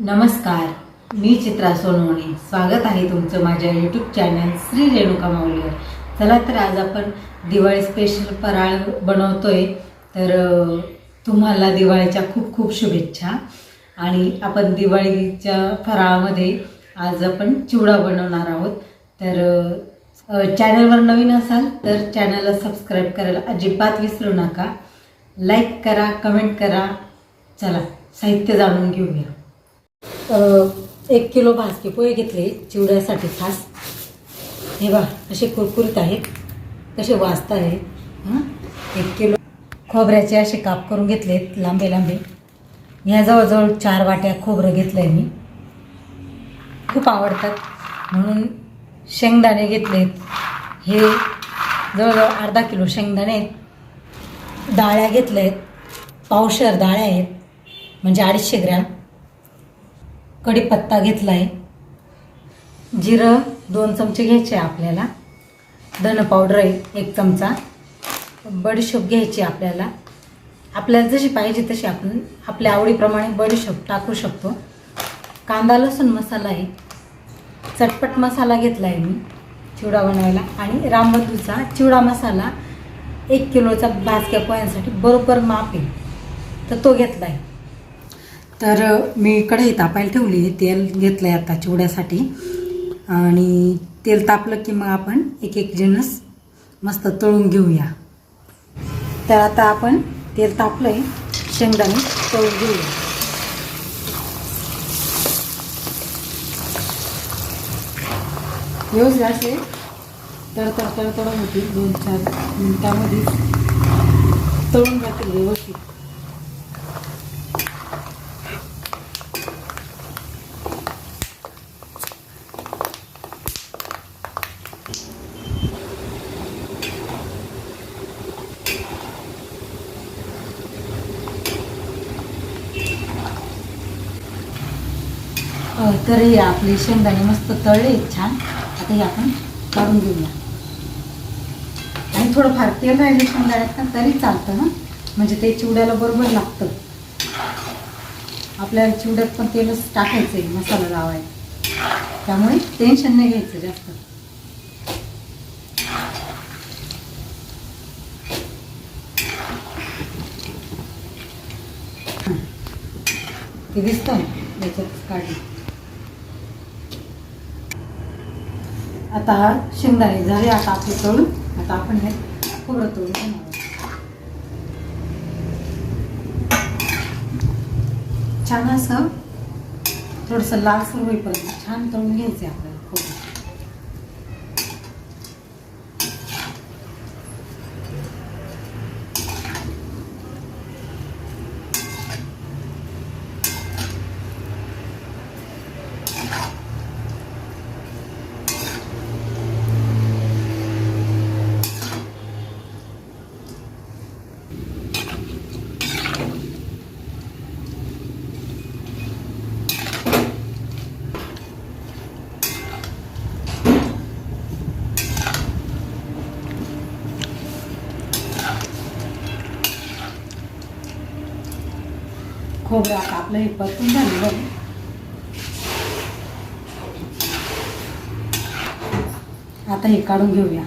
नमस्कार मी चित्रा सोनवणे. स्वागत आहे तुमचं माझ्या यूट्यूब चॅनल श्री रेणुका माऊलीवर चला तर आज आपण दिवाळी स्पेशल फराळ बनवतोय. तर तुम्हाला दिवाळीच्या खूप खूप शुभेच्छा. आणि आपण दिवाळीच्या फराळामध्ये आज आपण चिवडा बनवणार आहोत. तर चॅनलवर नवीन असाल तर चॅनलला सबस्क्राईब करायला अजिबात विसरू नका. लाईक करा कमेंट करा. चला साहित्य जाणून घेऊया. एक किलो भाजके पोहे घेतले चिवड्यासाठी खास. हे बा असे कुरकुरीत आहेत कसे वाजत आहेत हां? एक किलो. खोबऱ्याचे असे काप करून घेतलेत लांबे लांबे. ह्या जवळजवळ चार वाट्या खोबरं घेतलं आहे मी. खूप आवडतात. म्हणून शेंगदाणे घेतलेत. हे जवळजवळ अर्धा किलो शेंगदाणे आहेत. डाळ्या घेतल्या आहेत पावशर डाळ्या आहेत. म्हणजे अडीचशे ग्रॅम. कढीपत्ता घेतला आहे जिरं दोन चमचे घ्यायचे आहे आपल्याला. धन पावडर आहे एक चमचा. बडीशोप घ्यायची आहे आपल्याला. आपल्याला जशी पाहिजे तशी आपण आपल्या आवडीप्रमाणे बडीशोप टाकू शकतो. कांदा लसूण मसाला आहे. चटपट मसाला घेतला आहे मी चिवडा बनवायला. आणि रामबंधूचा चिवडा मसाला एक किलोचा भाजक्या पोह्यांसाठी बरोबर माप आहे. तर तो घेतला आहे तर मी कढई तापायला ठेवली. आहे तेल घेतलं आहे आता चिवड्यासाठी. आणि तेल तापलं की मग आपण एक एक जणस मस्त तळून घेऊया. तर आता आपण तेल तापलं आहे शेंगदाणे तळून घेऊया. व्यवस्थित असे तर तडतड होतील दोन चार मिनिटामध्ये तळून जातील व्यवस्थित. तर हे आपले शेंगदाणे मस्त तळले छान. आता हे आपण काढून घेऊया. आणि थोडंफार तेल राहिले शेंगदाण्यात ना तरी चालतं ना? म्हणजे ते चिवड्याला बरोबर लागतं. आपल्याला चिवड्यात पण तेलच टाकायचं आहे मसाला लावायचा त्यामुळे टेन्शन नाही घ्यायचं जास्त. ते दिसतं याच्यात काढली आता हा शेंगदाणे झाले आता आपले तळून. आता आपण हे खोबरं तळून छान असं थोडंसं लालसर होईपर्यंत छान तळून घ्यायचे आपल्याला. खोबरं खोबरं आता आपलं हे परतून झालं बघ. आता हे काढून घेऊया.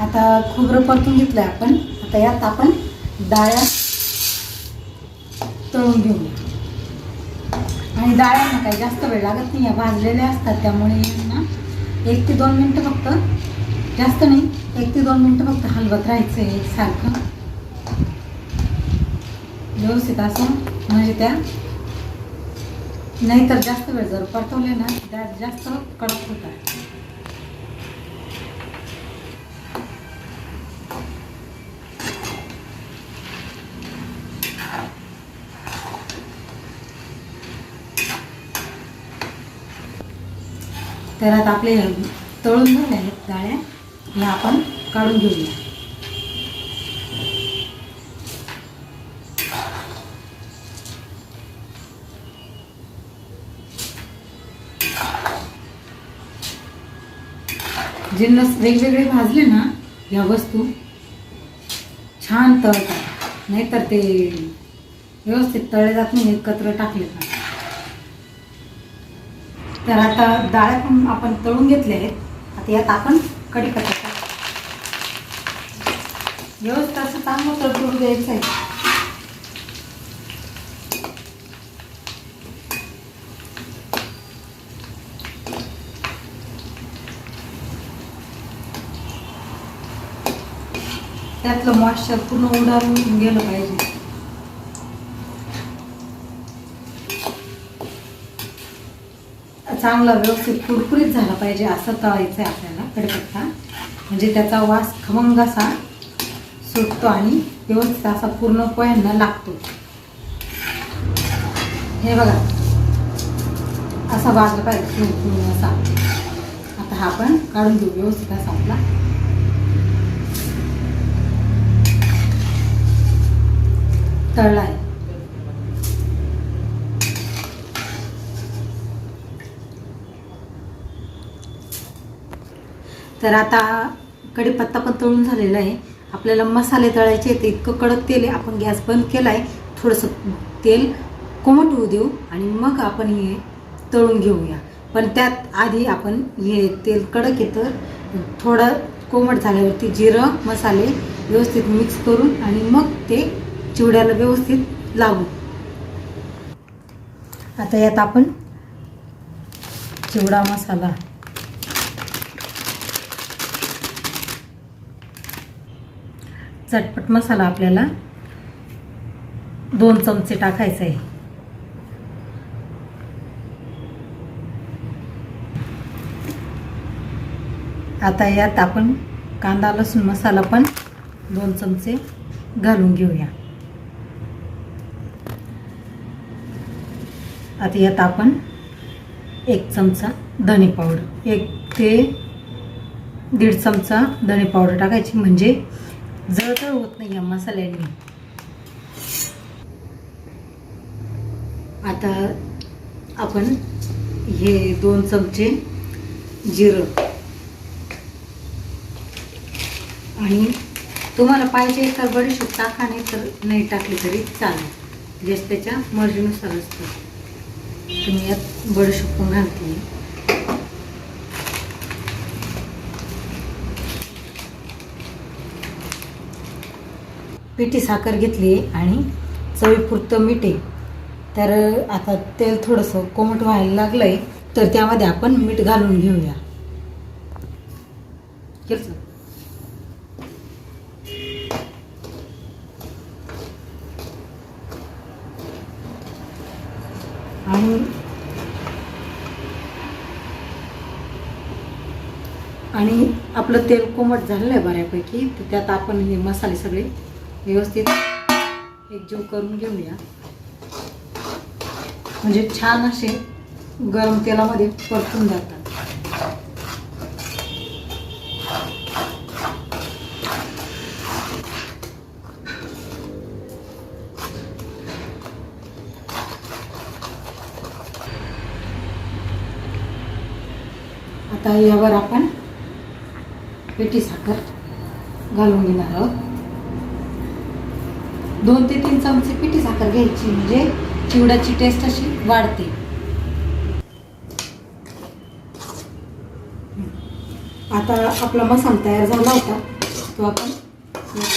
आता खोबरं परतून घेतलंय आपण. आता यात आपण डाळ्या तळून घेऊया. आणि डाळ्यांना काही जास्त वेळ लागत नाही या भाजलेल्या असतात त्यामुळे ना एक ते दोन मिनटं फक्त जास्त नाही एक ते दोन मिनटं फक्त हलवत राहायचं आहे सारखं. व्यवस्थित असं म्हणजे त्या नाहीतर जास्त वेळ जर परतवले ना त्या जास्त कडक होतात. तर आता आपले तळून झाले आहेत डाळ्या ह्या आपण काढून घेऊया. जिन्नस वेगवेगळे भाजले ना ह्या वस्तू छान तळतात. नाहीतर ते व्यवस्थित तळले जात नाही एकत्र टाकले का तर आता डाळ पण आपण तळून घेतले आहेत. आता यात आपण कढीपत्ता टाक- व्यवस्थित असं चांगलं तडतडू द्यायचं आहे. त्यातलं मॉइश्चर पूर्ण उडारून गेलं पाहिजे. चांगला व्यवस्थित कुरकुरीत झाला पाहिजे असं तळायचं आहे आपल्याला कढीपत्ता म्हणजे त्याचा वास खमंग असा सुटतो आणि व्यवस्थित असा पूर्ण पोह्यांना लागतो. हे बघा. असा वाजला पाहिजे पूर्ण- पूर्ण असा. आता हा आपण काढून घेऊ व्यवस्थित असा आपला. तळला आहे तर आता कढीपत्ता पण तळून झालेला आहे. आपल्याला मसाले तळायचे ते इतकं कडक तेल आहे. आपण गॅस बंद केला आहे थोडंसं तेल कोमट होऊ देऊ आणि मग आपण हे तळून घेऊया. पण त्यात आधी आपण हे तेल कडक येतं थोडं कोमट झाल्यावरती जिरं मसाले व्यवस्थित मिक्स करून आणि मग ते चिवड्याला व्यवस्थित लावू आता यात आपण चिवडा मसाला चटपट मसाला आपल्याला दोन चमचे टाकायचा आहे. आता यात आपण कांदा लसूण मसाला पण दोन चमचे घालून घेऊया. आता यात आपण एक चमचा धणे पावडर एक ते दीड चमचा धणे पावडर टाकायची. म्हणजे जळजळ होत नाही या मसाल्यांनी. आता आपण हे दोन चमचे जिरं. आणि तुम्हाला पाहिजे तर बडीशूप टाका नाही तर नाही टाकली तरी चालेल. जस त्याच्या मर्जीनुसार असतं. तुम्ही यात बडीशेप पण घालते. पिठी साखर घेतली आणि चवीपुरतं मीठ आहे तर आता तेल थोडंसं कोमट व्हायला लागलं आहे तर त्यामध्ये आपण मीठ घालून घेऊया? आणि आणि आपलं तेल कोमट झालेलं आहे बऱ्यापैकी तर त्यात आपण हे मसाले सगळे व्यवस्थित एकजीव करून घेऊया. म्हणजे छान असे गरम तेलामध्ये परतून जातात. आता यावर आपण पिठी साखर घालून घेणार आहोत. दोन ते तीन चमचे पिठी साखर घ्यायची म्हणजे चिवड्याची टेस्ट अशी वाढते. आता आपला मसाला तयार झाला होता तो आपण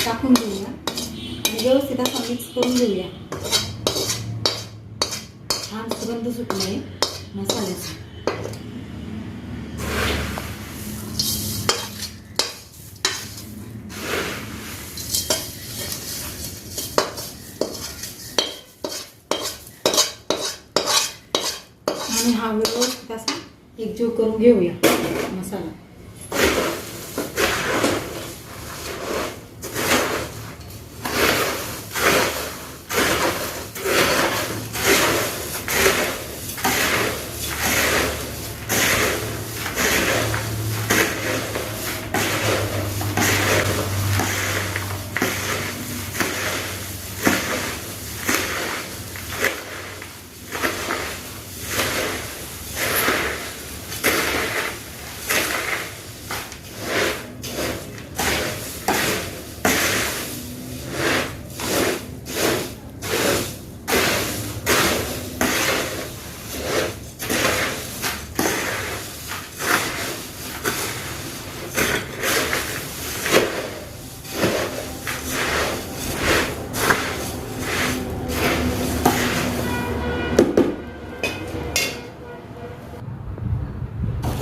टाकून घेऊया. आणि व्यवस्थित असा मिक्स करून घेऊया. छान सुगंध सुटला आहे मसाल्याचा. आणि हा व्यवस्थित असा एकजीव करून घेऊया मसाला.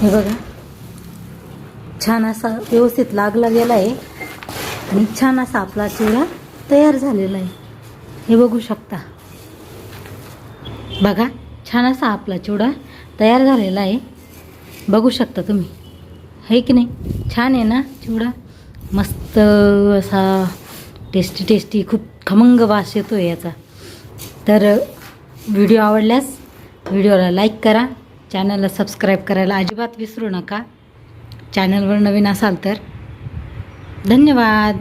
हे बघा. छान असा व्यवस्थित लागला गेला आहे आणि छान असा आपला चिवडा तयार झालेला आहे. हे बघू शकता. बघा छान असा आपला चिवडा तयार झालेला आहे. बघू शकता तुम्ही. आहे की नाही? छान आहे ना चिवडा? मस्त असा टेस्टी टेस्टी खूप खमंग वास येतो आहे याचा. तर व्हिडिओ आवडल्यास व्हिडिओला लाईक करा. चॅनलला सबस्क्राईब करायला अजिबात विसरू नका. चॅनलवर नवीन असाल तर धन्यवाद.